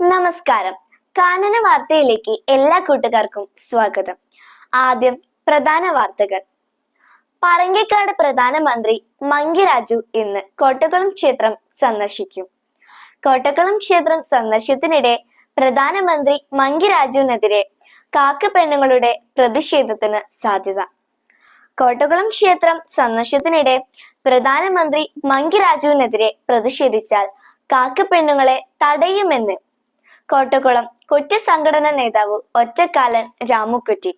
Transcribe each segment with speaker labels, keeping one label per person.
Speaker 1: നമസ്കാരം. കാനന വാർത്തയിലേക്ക് എല്ലാ കൂട്ടുകാർക്കും സ്വാഗതം. ആദ്യം പ്രധാന വാർത്തകൾ. പറങ്കിക്കാട് പ്രധാനമന്ത്രി മങ്കി രാജു ഇന്ന് കോട്ടക്കുളം ക്ഷേത്രം സന്ദർശിക്കും. കോട്ടക്കുളം ക്ഷേത്രം സന്ദർശനത്തിനിടെ പ്രധാനമന്ത്രി മങ്കി രാജുവിനെതിരെ കാക്ക പെണ്ണുങ്ങളുടെ പ്രതിഷേധത്തിന് സാധ്യത. കോട്ടകുളം ക്ഷേത്രം സന്ദർശനത്തിനിടെ പ്രധാനമന്ത്രി മങ്കി രാജുവിനെതിരെ പ്രതിഷേധിച്ചാൽ കാക്കപ്പെണ്ണുങ്ങളെ തടയുമെന്ന് കോട്ടക്കുളം കൊറ്റ സംഘടനാ നേതാവ് ഒറ്റക്കാലൻ രാമുക്കുറ്റി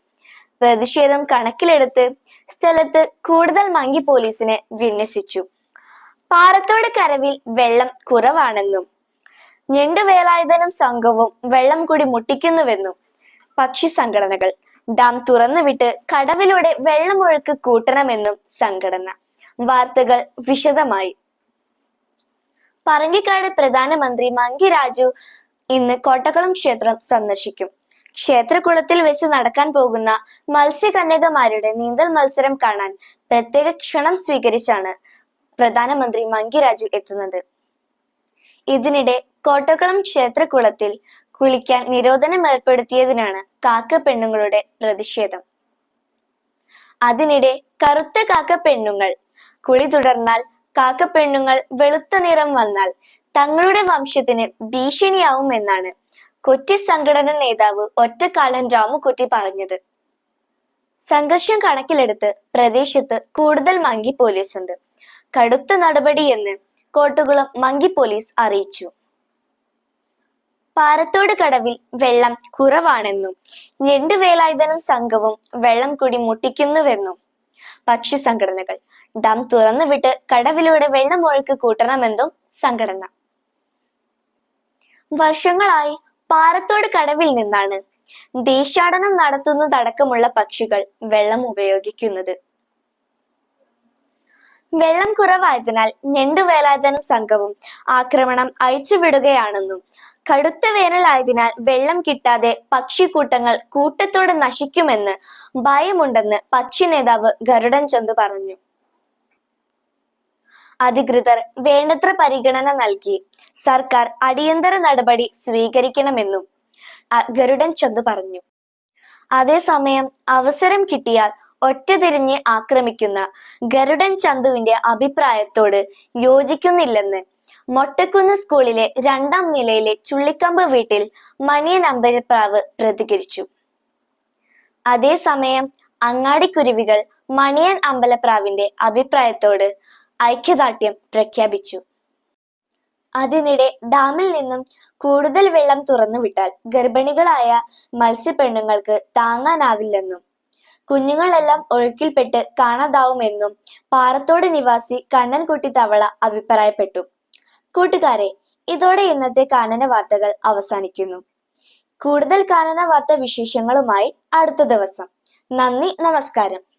Speaker 1: പ്രതിഷേധം കണക്കിലെടുത്ത് സ്ഥലത്ത് കൂടുതൽ മങ്കി പോലീസിനെ വിന്യസിച്ചു. പാറത്തോട് കരവിൽ വെള്ളം കുറവാണെന്നും ഞണ്ടുവേലായുധനും സംഘവും വെള്ളം കൂടി മുട്ടിക്കുന്നുവെന്നും പക്ഷി സംഘടനകൾ ഡാം തുറന്നുവിട്ട് കടവിലൂടെ വെള്ളമൊഴുക്ക് കൂട്ടണമെന്നും സംഘടന. വാർത്തകൾ വിശദമായി. പറങ്കിക്കാട് പ്രധാനമന്ത്രി മങ്കി രാജു ഇന്ന് കോട്ടക്കുളം ക്ഷേത്രം സന്ദർശിക്കും. ക്ഷേത്രകുളത്തിൽ വെച്ച് നടക്കാൻ പോകുന്ന മത്സ്യകന്യകമാരുടെ നീന്തൽ മത്സരം കാണാൻ പ്രത്യേക ക്ഷണം സ്വീകരിച്ചാണ് പ്രധാനമന്ത്രി മങ്കി രാജു എത്തുന്നത്. ഇതിനിടെ കോട്ടക്കുളം ക്ഷേത്രകുളത്തിൽ കുളിക്കാൻ നിരോധനം ഏർപ്പെടുത്തിയതിനാണ് കാക്ക പെണ്ണുങ്ങളുടെ പ്രതിഷേധം. അതിനിടെ കറുത്ത കാക്ക പെണ്ണുങ്ങൾ കുളി തുടർന്നാൽ കാക്ക പെണ്ണുങ്ങൾ വെളുത്ത നിറം വന്നാൽ തങ്ങളുടെ വംശത്തിന് ഭീഷണിയാവുമെന്നാണ് കൊച്ചി സംഘടന നേതാവ് ഒറ്റക്കാലൻ രാമുകുറ്റി പറഞ്ഞത്. സംഘർഷം കണക്കിലെടുത്ത് പ്രദേശത്ത് കൂടുതൽ മങ്കി പോലീസ് ഉണ്ട്. കടുത്ത നടപടിയെന്ന് കോട്ടുകുളം മങ്കി പോലീസ് അറിയിച്ചു. പാറത്തോട് കടവിൽ വെള്ളം കുറവാണെന്നും ഞണ്ടുവേലായുധനും സംഘവും വെള്ളം കൂടി മുട്ടിക്കുന്നുവെന്നും. പക്ഷി സംഘടനകൾ ഡാം തുറന്നുവിട്ട് കടവിലൂടെ വെള്ളമൊഴുക്ക് കൂട്ടണമെന്നും സംഘടന വർഷങ്ങളായി പാറത്തോട് കടവിൽ നിന്നാണ് ദേശാടനം നടത്തുന്നതടക്കമുള്ള പക്ഷികൾ വെള്ളം ഉപയോഗിക്കുന്നത്. വെള്ളം കുറവായതിനാൽ ഞണ്ടുവേലാതനം സംഘവും ആക്രമണം അഴിച്ചുവിടുകയാണെന്നും കടുത്ത വേനലായതിനാൽ വെള്ളം കിട്ടാതെ പക്ഷിക്കൂട്ടങ്ങൾ കൂട്ടത്തോടെ നശിക്കുമെന്ന് ഭയമുണ്ടെന്ന് പക്ഷി നേതാവ് ഗരുഡൻ ചന്തു പറഞ്ഞു. അധികൃതർ വേണ്ടത്ര പരിഗണന നൽകി സർക്കാർ അടിയന്തര നടപടി സ്വീകരിക്കണമെന്നും ഗരുഡൻ ചന്തു പറഞ്ഞു. അതേസമയം അവസരം കിട്ടിയാൽ ഒറ്റതിരിഞ്ഞ് ആക്രമിക്കുന്ന ഗരുഡൻ ചന്തുവിന്റെ അഭിപ്രായത്തോട് യോജിക്കുന്നില്ലെന്ന് മൊട്ടക്കുന്ന് സ്കൂളിലെ രണ്ടാം നിലയിലെ ചുള്ളിക്കമ്പ് വീട്ടിൽ മണിയൻ അമ്പരപ്രാവ് പ്രതികരിച്ചു. അതേസമയം അങ്ങാടിക്കുരുവികൾ മണിയൻ അമ്പലപ്രാവിന്റെ അഭിപ്രായത്തോട് ഐക്യദാർഢ്യം പ്രഖ്യാപിച്ചു. അതിനിടെ ഡാമിൽ നിന്നും കൂടുതൽ വെള്ളം തുറന്നു വിട്ടാൽ ഗർഭിണികളായ മത്സ്യപ്പെണ്ണുങ്ങൾക്ക് താങ്ങാനാവില്ലെന്നും കുഞ്ഞുങ്ങളെല്ലാം ഒഴുക്കിൽപ്പെട്ട് കാണാതാവുമെന്നും പാറത്തോട് നിവാസി കണ്ണൻകുട്ടി തവള അഭിപ്രായപ്പെട്ടു. കൂട്ടുകാരെ ഇതോടെ ഇന്നത്തെ കാനന വാർത്തകൾ അവസാനിക്കുന്നു. കൂടുതൽ കാനന വാർത്ത വിശേഷങ്ങളുമായി അടുത്ത ദിവസം. നന്ദി നമസ്കാരം.